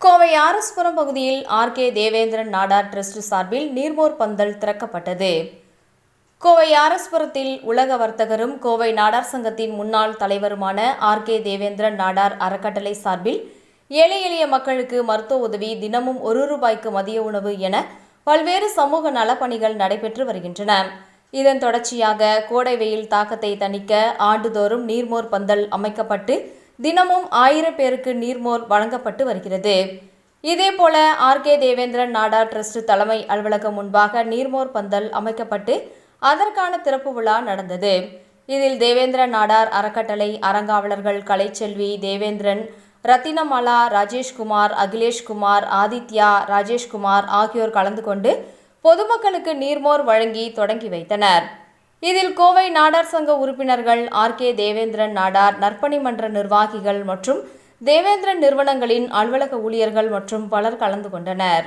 கோவை ஆரஸ்புரம் பகுதியில் RK Devendran Nadar trust சார்பில் நீர்மோர் பந்தல் திறக்கப்பட்டது. கோவை ஆரஸ்புரத்தில் உலக வர்த்தகரும் கோவை நாடார் சங்கத்தின் முன்னாள் தலைவருமான ஆர்கே தேவேந்திரன் நாடார் அறக்கட்டளை சார்பில் ஏழை எளிய மக்களுக்கு மருத்துவ உதவி தினமும் ஒரு ரூபாய்க்கு மதிய உணவு என பல்வேறு சமூக நலப்பணிகள் நடைபெற்று வருகின்றன. இதன் தொடர்ச்சியாக கோடை வெயில் தாக்கத்தை தணிக்க ஆண்டுதோறும் நீர்மோர் பந்தல் அமைக்கப்பட்டு தினமும் ஆயிரம் பேருக்கு நீர்மோர் வழங்கப்பட்டு வருகிறது. இதேபோல ஆர்கே தேவேந்திரன் நாடார் ட்ரஸ்ட் தலைமை அலுவலகம் முன்பாக நீர்மோர் பந்தல் அமைக்கப்பட்டு அதற்கான திறப்பு விழா நடந்தது. இதில் தேவேந்திரன் நாடார் அறக்கட்டளை அறங்காவலர்கள் கலைச்செல்வி தேவேந்திரன் ரத்தினமாலா ராஜேஷ்குமார் அகிலேஷ்குமார் ஆதித்யா ராஜேஷ்குமார் ஆகியோர் கலந்து கொண்டு பொதுமக்களுக்கு நீர்மோர் வழங்கி தொடங்கி வைத்தனர். இதில் கோவை நாடார் சங்க உறுப்பினர்கள் ஆர்கே தேவேந்திரன் நாடார் நற்பணி மன்ற நிர்வாகிகள் மற்றும் தேவேந்திரன் நிறுவனங்களின் அலுவலக ஊழியர்கள் மற்றும் பலர் கலந்து கொண்டனர்.